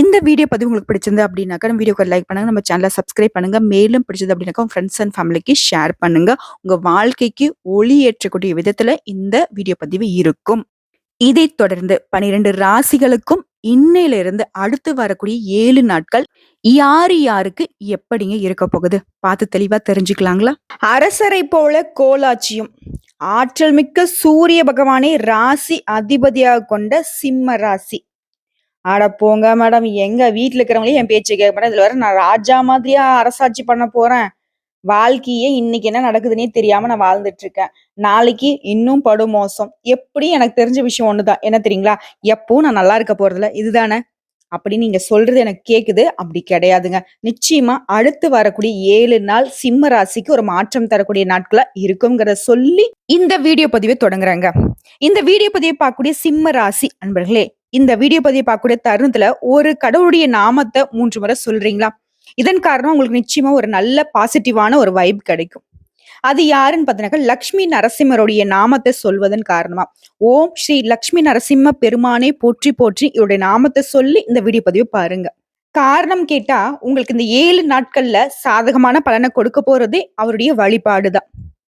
இந்த வீடியோ பதிவு உங்களுக்கு பிடிச்சிருந்து அப்படின்னாக்கா நம்ம வீடியோக்கு லைக் பண்ணுங்க நம்ம சேனலை சப்ஸ்கிரைப் பண்ணுங்க. மேலும் பிடிச்சது அப்படின்னாக்கா உங்க ஃப்ரெண்ட்ஸ் அண்ட் ஃபேமிலிக்கு ஷேர் பண்ணுங்க. உங்க வாழ்க்கைக்கு ஒளி ஏற்றக்கூடிய விதத்துல இந்த வீடியோ பதிவு இருக்கும். இதை தொடர்ந்து பனிரெண்டு ராசிகளுக்கும் இன்னையிலிருந்து அடுத்து வரக்கூடிய ஏழு நாட்கள் யாரு யாருக்கு எப்படிங்க இருக்க போகுது? பார்த்து தெளிவா தெரிஞ்சுக்கலாங்களா? அரசரை போல கோலாட்சியும் ஆற்றல் மிக்க சூரிய பகவானை ராசி அதிபதியாக கொண்ட சிம்ம ராசி. ஆட போங்க மேடம் எங்க வீட்டுல இருக்கிறவங்களே என் பேச்சு கேட்க மாட்டேன். இதுல வர நான் ராஜா மாதிரியா அரசாட்சி பண்ண போறேன். வாழ்க்கையே இன்னைக்கு என்ன நடக்குதுன்னே தெரியாம நான் வாழ்ந்துட்டு இருக்கேன். நாளைக்கு இன்னும் படு மோசம் எப்படி எனக்கு தெரிஞ்ச விஷயம் ஒண்ணுதான். என்ன தெரியுங்களா? எப்பவும் நான் நல்லா இருக்க போறதில்ல. இதுதானே? அப்படின்னு நீங்க சொல்றது எனக்கு கேக்குது. அப்படி கிடையாதுங்க. நிச்சயமா அடுத்து வரக்கூடிய ஏழு நாள் சிம்ம ராசிக்கு ஒரு மாற்றம் தரக்கூடிய நாட்களா இருக்குங்கிறத சொல்லி இந்த வீடியோ பதிவை தொடங்குறாங்க. இந்த வீடியோ பதிவை பார்க்கக்கூடிய சிம்ம ராசி அன்பர்களே இந்த வீடியோ பதிவை பார்க்கக்கூடிய தருணத்துல ஒரு கடவுளுடைய நாமத்தை மூன்று முறை சொல்றீங்களா? இதன் காரணம் உங்களுக்கு நிச்சயமா ஒரு நல்ல பாசிட்டிவான ஒரு வைப் கிடைக்கும். அது யாருன்னு பார்த்தீங்கன்னா லக்ஷ்மி நரசிம்மருடைய நாமத்தை சொல்வதன் காரணமா. ஓம் ஸ்ரீ லக்ஷ்மி நரசிம்ம பெருமானே போற்றி போற்றி இவருடைய நாமத்தை சொல்லி இந்த வீடியோ பதிவு பாருங்க. காரணம் கேட்டா உங்களுக்கு இந்த ஏழு நாட்கள்ல சாதகமான பலனை கொடுக்க போறதே அவருடைய வழிபாடு தான்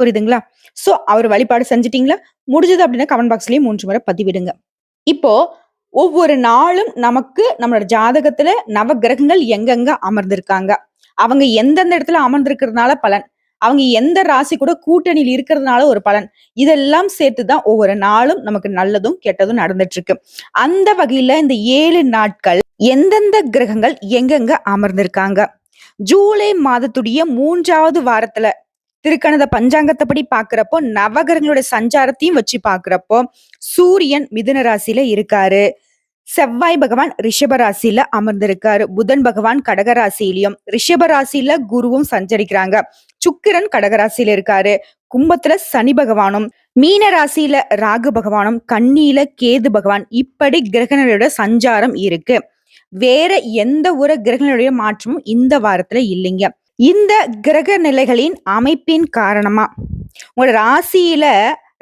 புரியுதுங்களா? சோ அவர் வழிபாடு செஞ்சிட்டீங்களா? முடிஞ்சது அப்படின்னா கமெண்ட் பாக்ஸ்லயே மூன்று முறை பதிவிடுங்க. இப்போ ஒவ்வொரு நாளும் நமக்கு நம்மளோட ஜாதகத்துல நவ கிரகங்கள் எங்கெங்க அமர்ந்திருக்காங்க? அவங்க எந்தெந்த இடத்துல அமர்ந்திருக்கிறதுனால பலன்? அவங்க எந்த ராசி கூட கூட்டணியில் இருக்கிறதுனால ஒரு பலன். இதெல்லாம் சேர்த்துதான் ஒவ்வொரு நாளும் நமக்கு நல்லதும் கெட்டதும் நடந்துட்டு இருக்கு அந்த வகையில இந்த ஏழு நாட்கள் எந்தெந்த கிரகங்கள் எங்கெங்க அமர்ந்திருக்காங்க? ஜூலை மாதத்துடைய மூன்றாவது வாரத்துல திருக்கணத பஞ்சாங்கத்தைப்படி பாக்குறப்போ நவகிரகங்களுடைய சஞ்சாரத்தையும் வச்சு பாக்குறப்போ சூரியன் மிதுன ராசியில இருக்காரு. செவ்வாய் பகவான் ரிஷப ராசியில அமர்ந்திருக்காரு. புதன் பகவான் கடகராசியிலையும் ரிஷப ராசியில குருவும் சஞ்சரிக்கிறாங்க. சுக்கிரன் கடகராசியில இருக்காரு. கும்பத்துல சனி பகவானும் மீன ராசியில ராகு பகவானும் கண்ணியில கேது பகவான் இப்படி கிரகணங்களோட சஞ்சாரம் இருக்கு. வேற எந்த ஒரு கிரகங்களுடைய மாற்றமும் இந்த வாரத்துல இல்லைங்க. இந்த கிரக நிலைகளின் அமைப்பின் காரணமா உங்களோட ராசியில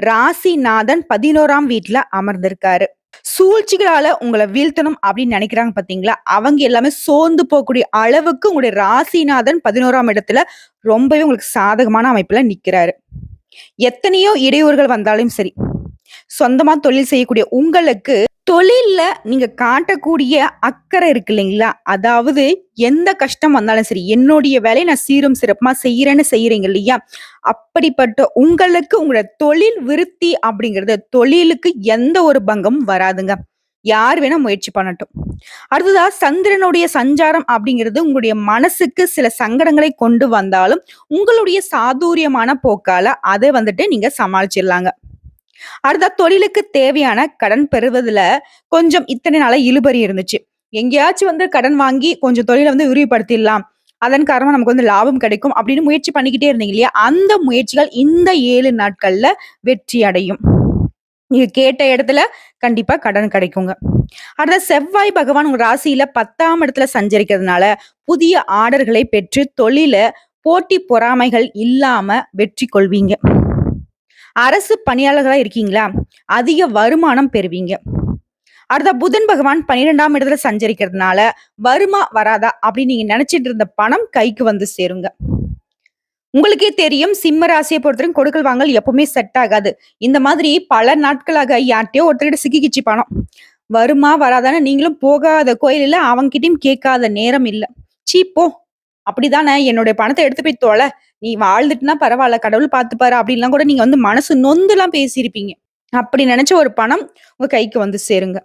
ராசிநாதன் பதினோராம் வீட்டுல அமர்ந்திருக்காரு. சூழ்ச்சிகளால உங்களை வீழ்த்தணும் அப்படின்னு நினைக்கிறாங்க பாத்தீங்களா? அவங்க எல்லாமே சோர்ந்து போகக்கூடிய அளவுக்கு உங்களுடைய ராசிநாதன் பதினோராம் இடத்துல ரொம்பவே உங்களுக்கு சாதகமான அமைப்புல நிக்கிறாரு. எத்தனையோ இடையூறுகள் வந்தாலும் சரி சொந்தமா தொழில் செய்யக்கூடிய உங்களுக்கு தொழிலில் நீங்கள் காட்டக்கூடிய அக்கறை இருக்கு இல்லைங்களா? அதாவது எந்த கஷ்டம் வந்தாலும் சரி என்னுடைய வேலையை நான் சீரும் சிறப்புமா செய்கிறேன்னு செய்கிறீங்க இல்லையா? அப்படிப்பட்ட உங்களுக்கு உங்களோட தொழில் விருத்தி அப்படிங்கிறது தொழிலுக்கு எந்த ஒரு பங்கமும் வராதுங்க. யார் வேணா முயற்சி பண்ணட்டும். அடுத்ததா சந்திரனுடைய சஞ்சாரம் அப்படிங்கிறது உங்களுடைய மனசுக்கு சில சங்கடங்களை கொண்டு வந்தாலும் உங்களுடைய சாதுரியமான போக்கால அதை வந்துட்டு நீங்க சமாளிச்சிடலாங்க. அடுத்த தொழிலுக்கு தேவையான கடன் பெறுவதுல கொஞ்சம் இத்தனை நாள இழுபறி இருந்துச்சு. எங்கேயாச்சும் வந்து கடன் வாங்கி கொஞ்சம் தொழிலை வந்து விரிவுபடுத்திடலாம். அதன் காரணமா நமக்கு வந்து லாபம் கிடைக்கும் அப்படின்னு முயற்சி பண்ணிக்கிட்டே இருந்தீங்க இல்லையா? அந்த முயற்சிகள் இந்த ஏழு நாட்கள்ல வெற்றி அடையும். நீங்க கேட்ட இடத்துல கண்டிப்பா கடன் கிடைக்குங்க. அடுத்த செவ்வாய் பகவான் உங்க ராசியில பத்தாம் இடத்துல சஞ்சரிக்கிறதுனால புதிய ஆர்டர்களை பெற்று தொழில போட்டி பொறாமைகள் இல்லாம வெற்றி கொள்வீங்க. அரசு பணியாளர்களா இருக்கீங்களா? அதிக வருமானம் பெறுவீங்க. அடுத்த புதன் பகவான் 12ஆம் இடத்துல சஞ்சரிக்கிறதுனால, வருமா வராதா அப்படின்னு நீங்க நினைச்சிட்டு இருந்த பணம் கைக்கு வந்து சேருங்க. உங்களுக்கே தெரியும் சிம்ம ராசியை பொறுத்தவரைக்கும் கொடுக்கல் வாங்கல் எப்பவுமே செட் ஆகாது. இந்த மாதிரி பல நாட்களாக யார்கிட்டயோ ஒருத்தர்கிட்ட சிக்கிக்கிச்சு பணம். வருமா வராதான்னு நீங்களும் போகாத கோயில் இல்ல, கேட்காத நேரம் இல்லை சீப்போ போ! அப்படிதானே என்னுடைய பணத்தை எடுத்து போய் தொல. நீ வாழ்ந்துட்டுனா பரவாயில்ல கடவுள் பார்த்துப்பாரு." அப்படின்லாம் கூட நீங்க வந்து மனசு நொந்துலாம் பேசியிருப்பீங்க. அப்படி நினைச்ச ஒரு பணம் உங்க கைக்கு வந்து சேருங்க.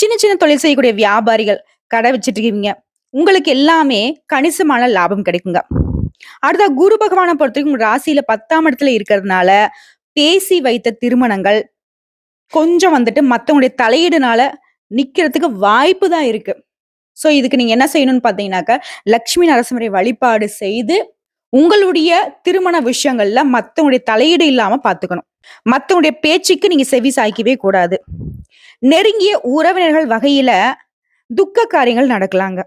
சின்ன சின்ன தொழில் செய்யக்கூடிய வியாபாரிகள், கடை வச்சுட்டு இருக்கீங்க. உங்களுக்கு எல்லாமே கணிசமான லாபம் கிடைக்குங்க. அடுத்த குரு பகவான பொறுத்தவரைக்கும் உங்க ராசியில 10ஆம் இடத்துல இருக்கிறதுனால, பேசி வைத்த திருமணங்கள், கொஞ்சம் வந்துட்டு மத்தவங்களுடைய தலையீடுனால நிக்கிறதுக்கு வாய்ப்பு தான் இருக்கு. ஸோ இதுக்கு நீங்க என்ன செய்யணும்னு பார்த்தீங்கன்னாக்க, லக்ஷ்மி நரசிம்மரை வழிபாடு செய்து, உங்களுடைய திருமண விஷயங்கள்ல மத்தவங்களுடைய தலையீடு இல்லாம பாத்துக்கணும் மத்தவங்களுடைய பேச்சுக்கு நீங்க செவி சாய்க்கவே கூடாது. நெருங்கிய உறவினர்கள் வகையில துக்க காரியங்கள் நடக்கலாங்க.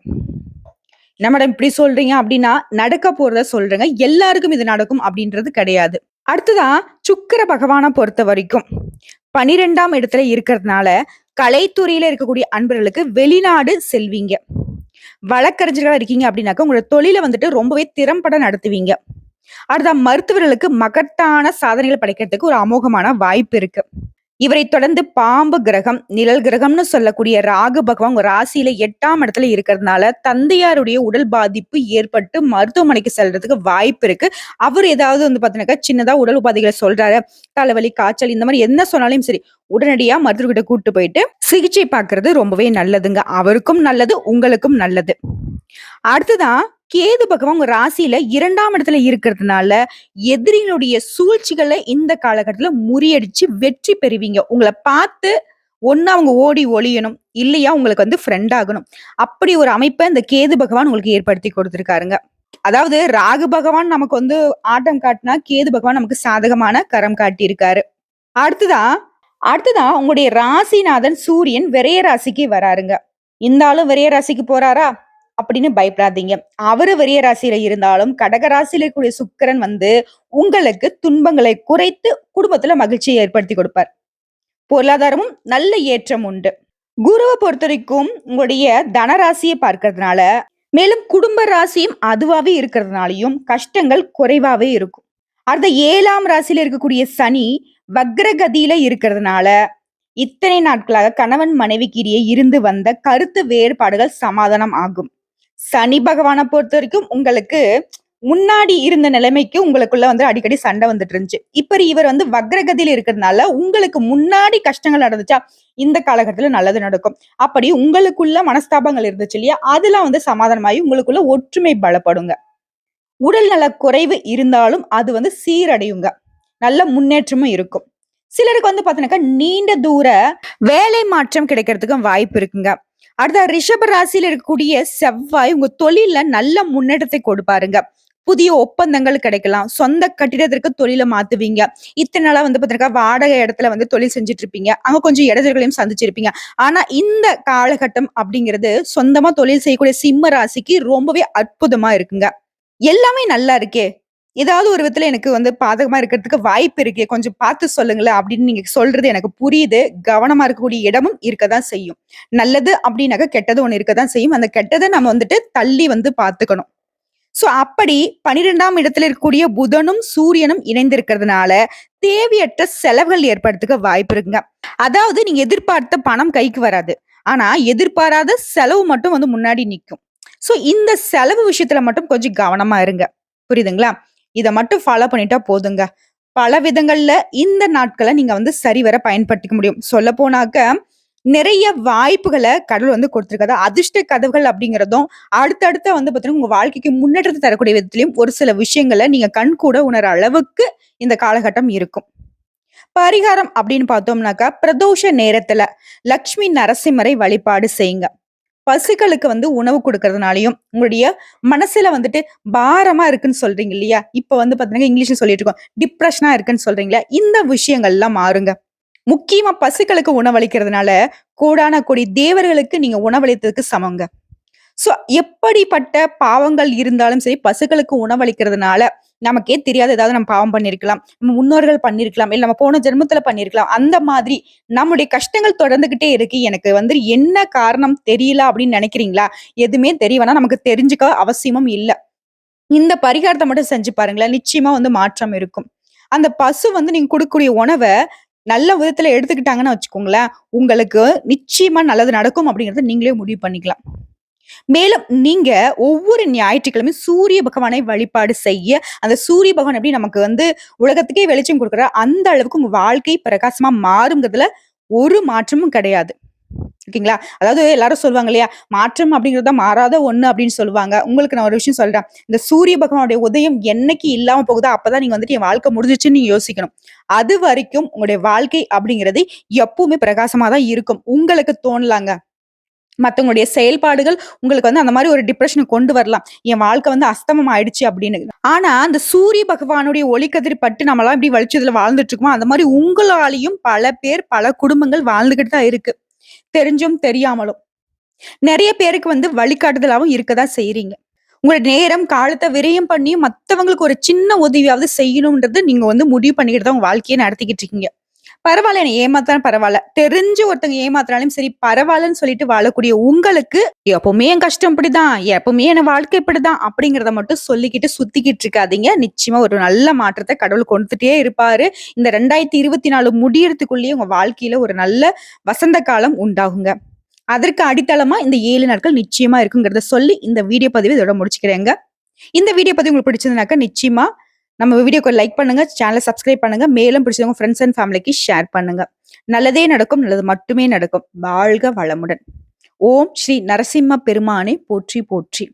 என்ன மேடம் இப்படி சொல்றீங்க அப்படின்னா, நடக்க போறத சொல்றேங்க. எல்லாருக்கும் இது நடக்கும் அப்படின்றது கிடையாது. அடுத்ததா சுக்கிர பகவான பொறுத்தவரைக்கும் 12ஆம் இடத்துல இருக்கிறதுனால, கலைத்துறையில இருக்கக்கூடிய அன்பர்களுக்கு வெளிநாடு செல்வீங்க. வழக்கறிஞர்களா இருக்கீங்க அப்படின்னாக்க, உங்களோட தொழில வந்துட்டு ரொம்பவே திறம்பட நடத்துவீங்க. அடுத்த மருத்துவர்களுக்கு மகத்தான சாதனைகள் படைக்கிறதுக்கு ஒரு அமோகமான வாய்ப்பு இருக்கு. இவரை தொடர்ந்து பாம்பு கிரகம், நிழல் கிரகம்னு சொல்லக்கூடிய ராகு பகவான் உங்க ராசியில எட்டாம் இடத்துல இருக்கிறதுனால, தந்தையாருடைய உடல் பாதிப்பு ஏற்பட்டு மருத்துவமனைக்கு செல்றதுக்கு வாய்ப்பு இருக்கு. அவர் ஏதாவது வந்து பார்த்தீங்கன்னாக்கா, சின்னதா உடல் உபாதைகளை சொல்றாரு. தலைவலி, காய்ச்சல் இந்த மாதிரி என்ன சொன்னாலும் சரி, உடனடியா மருத்துவர்கிட்ட கூட்டு போயிட்டு சிகிச்சை பாக்குறது ரொம்பவே நல்லதுங்க. அவருக்கும் நல்லது, உங்களுக்கும் நல்லது. அடுத்ததா கேது பகவான் உங்க ராசியில இரண்டாம் இடத்துல இருக்கிறதுனால, எதிரினுடைய சூழ்ச்சிகளை இந்த காலகட்டத்துல முறியடிச்சு வெற்றி பெறுவீங்க. உங்களை பார்த்து ஒன்னு அவங்க ஓடி ஒளியணும். இல்லையா உங்களுக்கு வந்து ஃப்ரெண்ட் ஆகணும். அப்படி ஒரு அமைப்பை இந்த கேது பகவான் உங்களுக்கு ஏற்படுத்தி கொடுத்துருக்காருங்க அதாவது ராகு பகவான் நமக்கு வந்து ஆட்டம் காட்டினா கேது பகவான் நமக்கு சாதகமான கரம் காட்டியிருக்காரு. அடுத்ததா அடுத்ததா உங்களுடைய ராசிநாதன் சூரியன் விரய ராசிக்கு வராருங்க. இந்த ஆளும் ராசிக்கு போறாரா? அப்படின்னு பயப்படாதீங்க. அவரு வரிய ராசியில இருந்தாலும், கடக ராசியில இருக்கக்கூடிய சுக்கிரன் வந்து உங்களுக்கு துன்பங்களை குறைத்து குடும்பத்துல மகிழ்ச்சியை ஏற்படுத்தி கொடுப்பார். பொருளாதாரமும் நல்ல ஏற்றம் உண்டு. குருவ பொறுத்தவரைக்கும் உங்களுடைய தனராசியை பார்க்கறதுனால மேலும் குடும்ப ராசியும் அதுவாவே இருக்கிறதுனாலயும் கஷ்டங்கள் குறைவாவே இருக்கும். அடுத்த ஏழாம் ராசியில இருக்கக்கூடிய சனி வக்ரகதியில இருக்கிறதுனால, இத்தனை நாட்களாக கணவன் மனைவிக்கு இடையே இருந்து வந்த கருத்து வேறுபாடுகள் சமாதானம் ஆகும். சனி பகவானை பொறுத்த வரைக்கும் உங்களுக்கு முன்னாடி இருந்த நிலைமைக்கு உங்களுக்குள்ள வந்து அடிக்கடி சண்டை வந்துட்டு இருந்துச்சு. இப்ப இவர் வந்து வக்ரகதியில் இருக்கிறதுனால, உங்களுக்கு முன்னாடி கஷ்டங்கள் நடந்துச்சா, இந்த காலகட்டத்துல நல்லது நடக்கும். அப்படி உங்களுக்குள்ள மனஸ்தாபங்கள் இருந்துச்சு இல்லையா, அதெல்லாம் வந்து சமாதானமாயி உங்களுக்குள்ள ஒற்றுமை பலப்படுங்க. உடல் நல குறைவு இருந்தாலும் அது வந்து சீரடையுங்க. நல்ல முன்னேற்றமும் இருக்கும். சிலருக்கு வந்து பார்த்தீங்கன்னாக்கா, நீண்ட தூர வேலை மாற்றம் கிடைக்கிறதுக்கும் வாய்ப்பு இருக்குங்க. அடுத்த ரிஷப ராசியில் இருக்கக்கூடிய செவ்வாய் உங்க தொழில நல்ல முன்னேற்றத்தை கொடுப்பாருங்க. புதிய ஒப்பந்தங்கள் கிடைக்கலாம். சொந்த கட்டிடத்திற்கு தொழிலை மாத்துவீங்க. இத்தனை நாளா வந்து பார்த்தீங்கன்னாக்கா, வாடகை இடத்துல வந்து தொழில் செஞ்சுட்டு இருப்பீங்க. அங்க கொஞ்சம் இடைஞ்சல்களையும் சந்திச்சிருப்பீங்க. ஆனா இந்த காலகட்டம் அப்படிங்கிறது சொந்தமா தொழில் செய்யக்கூடிய சிம்ம ராசிக்கு ரொம்பவே அற்புதமா இருக்குங்க. எல்லாமே நல்லா இருக்கே! ஏதாவது ஒரு விதத்துல எனக்கு வந்து பாதகமா இருக்கிறதுக்கு வாய்ப்பு இருக்கு கொஞ்சம் பார்த்து சொல்லுங்களேன் அப்படின்னு நீங்க சொல்றது எனக்கு புரியுது. கவனமா இருக்கக்கூடிய இடமும் இருக்க தான் செய்யும். நல்லது அப்படின்னாக்கா கெட்டது ஒண்ணு இருக்க தான் செய்யும். அந்த கெட்டதை நம்ம வந்துட்டு தள்ளி வந்து பார்த்துக்கணும். ஸோ அப்படி 12ஆம் இடத்துல இருக்கக்கூடிய புதனும், சூரியனும் இணைந்திருக்கிறதுனால, தேவையற்ற செலவுகள் ஏற்படுறதுக்கு வாய்ப்பு இருக்குங்க. அதாவது நீங்க எதிர்பார்த்த பணம் கைக்கு வராது. ஆனா எதிர்பாராத செலவு மட்டும் வந்து முன்னாடி நிற்கும் ஸோ இந்த செலவு விஷயத்துல மட்டும் கொஞ்சம் கவனமா இருங்க. புரியுதுங்களா? இதை மட்டும் ஃபாலோ பண்ணிட்டா போதுங்க. பல விதங்கள்ல இந்த நாட்களை நீங்க வந்து சரிவர பயன்படுத்திக்க முடியும். சொல்லப்போனாக்க, நிறைய வாய்ப்புகளை கடவுள் வந்து கொடுத்துருக்காது அதிர்ஷ்ட கதவுகள் அப்படிங்கிறதும், அடுத்தடுத்த வந்து பார்த்தீங்கன்னா, உங்க வாழ்க்கைக்கு முன்னேற்றத்தை தரக்கூடிய விதத்திலையும் ஒரு சில விஷயங்களை நீங்க கண்கூட உணர அளவுக்கு இந்த காலகட்டம் இருக்கும். பரிகாரம் அப்படின்னு பார்த்தோம்னாக்கா, பிரதோஷ நேரத்துல லக்ஷ்மி நரசிம்மரை வழிபாடு செய்யுங்க. பசுக்களுக்கு வந்து உணவு கொடுக்கறதுனாலையும் உங்களுடைய மனசுல வந்துட்டு பாரமா இருக்குன்னு சொல்றீங்க இல்லையா? இப்ப வந்து பார்த்தீங்கன்னா, இங்கிலீஷ்ல சொல்லிட்டு இருக்கோம். டிப்ரெஷனா இருக்குன்னு சொல்றீங்களா? இந்த விஷயங்கள்லாம் மாறுங்க. முக்கியமா பசுக்களுக்கு உணவளிக்கிறதுனால, கோடான கோடி தேவர்களுக்கு நீங்க உணவளித்ததுக்கு சமங்க. ஸோ எப்படிப்பட்ட பாவங்கள் இருந்தாலும் சரி பசுக்களுக்கு உணவளிக்கிறதுனால நமக்கே தெரியாத ஏதாவது நம்ம பாவம் பண்ணியிருக்கலாம் நம்ம முன்னோர்கள் பண்ணியிருக்கலாம் இல்லை நம்ம போன ஜென்மத்துல பண்ணியிருக்கலாம் அந்த மாதிரி நம்முடைய கஷ்டங்கள் தொடர்ந்துகிட்டே இருக்கு. எனக்கு வந்து என்ன காரணம் தெரியல அப்படின்னு நினைக்கிறீங்களா? எதுவுமே தெரியவேனா நமக்கு தெரிஞ்சுக்க அவசியமும் இல்லை. இந்த பரிகாரத்தை மட்டும் செஞ்சு பாருங்களேன். நிச்சயமா வந்து மாற்றம் இருக்கும். அந்த பசு வந்து நீங்க கொடுக்கக்கூடிய உணவை நல்ல விதத்துல எடுத்துக்கிட்டாங்கன்னு வச்சுக்கோங்களேன். உங்களுக்கு நிச்சயமா நல்லது நடக்கும் அப்படிங்கறத நீங்களே முடிவு பண்ணிக்கலாம். மேலும் நீங்க ஒவ்வொரு ஞாயிற்றுக்கிழமையும் சூரிய பகவானை வழிபாடு செய்ய அந்த சூரிய பகவான் எப்படி நமக்கு வந்து உலகத்துக்கே வெளிச்சம் கொடுக்குற அந்த அளவுக்கு உங்க வாழ்க்கை பிரகாசமா மாறுங்கிறதுல ஒரு மாற்றமும் கிடையாது. ஓகேங்களா? அதாவது எல்லாரும் சொல்லுவாங்க இல்லையா மாற்றம் அப்படிங்கிறது தான் மாறாத ஒண்ணு அப்படின்னு சொல்லுவாங்க. உங்களுக்கு நான் ஒரு விஷயம் சொல்றேன். இந்த சூரிய பகவானுடைய உதயம் என்னைக்கு இல்லாம போகுதோ அப்பதான் நீங்க வந்துட்டு என் வாழ்க்கை முடிஞ்சிச்சுன்னு நீங்க யோசிக்கணும். அது வரைக்கும் உங்களுடைய வாழ்க்கை அப்படிங்கிறது எப்பவுமே பிரகாசமா தான் இருக்கும். உங்களுக்கு தோணலாங்க. மற்றவங்களுடைய செயல்பாடுகள் உங்களுக்கு வந்து அந்த மாதிரி ஒரு டிப்ரெஷனுக்கு கொண்டு வரலாம். என் வாழ்க்கை வந்து அஸ்தமம் ஆயிடுச்சு அப்படின்னு. ஆனா அந்த சூரிய பகவானுடைய ஒளிக்கதிர் பட்டு நம்மளாம் இப்படி வலிச்சதுல வாழ்ந்துட்டு இருக்கோம் அந்த மாதிரி உங்களாலையும் பல பேர் பல குடும்பங்கள் வாழ்ந்துகிட்டு தான் இருக்கு. தெரிஞ்சும் தெரியாமலும். நிறைய பேருக்கு வந்து வழிகாட்டுதலாகவும் இருக்கதான் செய்யறீங்க உங்களோட நேரம் காலத்தை விரயம் பண்ணி மற்றவங்களுக்கு ஒரு சின்ன உதவியாவது செய்யணும்ன்றது நீங்க வந்து முடிவு பண்ணிக்கிட்டு தான் உங்க வாழ்க்கையை நடத்திக்கிட்டு இருக்கீங்க. பரவாயில்ல என்ன ஏமாத்தாலும் பரவாயில்ல. தெரிஞ்சு ஒருத்தங்க ஏமாத்தினாலும் சரி பரவாயில்லன்னு சொல்லிட்டு வாழக்கூடிய உங்களுக்கு எப்பவுமே என் கஷ்டம் இப்படிதான் எப்பவுமே என் வாழ்க்கை இப்படிதான் அப்படிங்கறத மட்டும் சொல்லிக்கிட்டு சுத்திக்கிட்டு இருக்காதீங்க. நிச்சயமா ஒரு நல்ல மாற்றத்தை கடவுள் கொண்டுட்டே இருப்பாரு. இந்த ரெண்டாயிரத்தி இருபத்தி நாலு முடியறதுக்குள்ளேயே உங்க வாழ்க்கையில ஒரு நல்ல வசந்த காலம் உண்டாகுங்க. அதற்கு அடித்தளமா இந்த ஏழு நாட்கள் நிச்சயமா இருக்குங்கிறத சொல்லி இந்த வீடியோ பதிவு இதோட முடிச்சுக்கிறேங்க. இந்த வீடியோ பதிவு உங்களுக்கு பிடிச்சதுனாக்கா நிச்சயமா நம்ம வீடியோக்கு லைக் பண்ணுங்க சேனலை சப்ஸ்கிரைப் பண்ணுங்க மேலும் பிடிச்சவங்க ஃப்ரெண்ட்ஸ் அண்ட் ஃபேமிலிக்கு ஷேர் பண்ணுங்க. நல்லதே நடக்கும் நல்லது மட்டுமே நடக்கும். வாழ்க வளமுடன். ஓம் ஸ்ரீ நரசிம்ம பெருமானை போற்றி போற்றி.